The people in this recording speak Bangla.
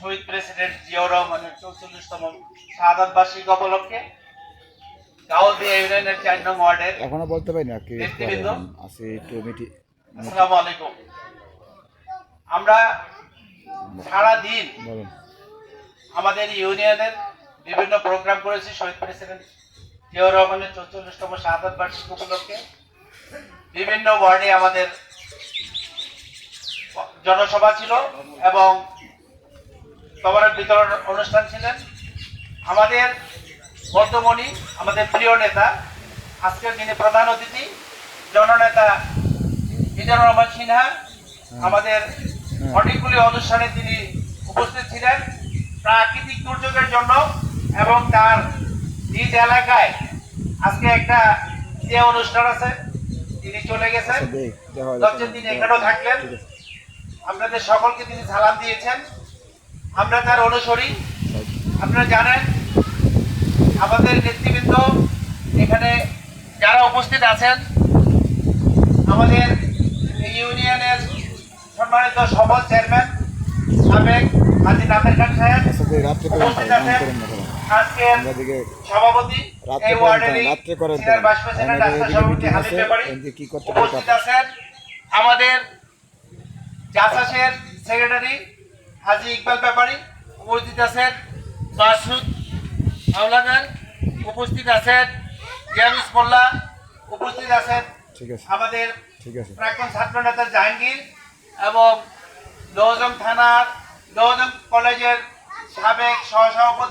শহীদ প্রেসিডেন্ট জিয়াউর রহমানের চৌচল্লিশতম শাহাদ বার্ষিকী উপলক্ষে গাউদিয়া ইউনিয়নের চার নং ওয়ার্ডের এখনও বলতে পারি না কি আছে একটু মিটি আসসালামু আলাইকুম। আমরা সারা দিন আমাদের ইউনিয়নের বিভিন্ন প্রোগ্রাম করেছি। শহীদ প্রেসিডেন্ট জিয়াউর রহমানের চৌচল্লিশতম শাহাদ বার্ষিক উপলক্ষে। বিভিন্ন ওয়ার্ডে আমাদের জনসভা ছিল এবং তবরের বিতরণ অনুষ্ঠান ছিলেন। আমাদের বর্ধমণি আমাদের প্রিয় নেতা আজকের দিনে প্রধান অতিথি জননেতা মিজানুর রহমান সিনহা আমাদের অনেকগুলি অনুষ্ঠানে তিনি উপস্থিত ছিলেন। প্রাকৃতিক দুর্যোগের জন্য এবং তার নিজ এলাকায় আজকে একটা যে অনুষ্ঠান আছে। তিনি চলে গেছেন। আচ্ছা। দশজন দিন এখানেও থাকলেন। আপনাদের সকলকে তিনি সালাম দিয়েছেন। আমরা তার অনুসরী। আপনারা জানেন, আমাদের নেতৃবৃন্দ এখানে যারা উপস্থিত আছেন, আমাদের এই ইউনিয়নের সম্মানিত সফল চেয়ারম্যান, সাবেক হাজি নাদের খান সাহেব উপস্থিত আছেন। আমাদের হাজি ইকবাল ব্যাপারী উপস্থিত আছেন মাসুদ হাওলাদার উপস্থিত আছেন জ্ঞানিস মোল্লা উপস্থিত আছেন ঠিক আছে। আমাদের প্রাক্তন ছাত্র নেতা জাহাঙ্গীর এবং নজম থানার নজম কলেজের সাবেক সহসভাপতি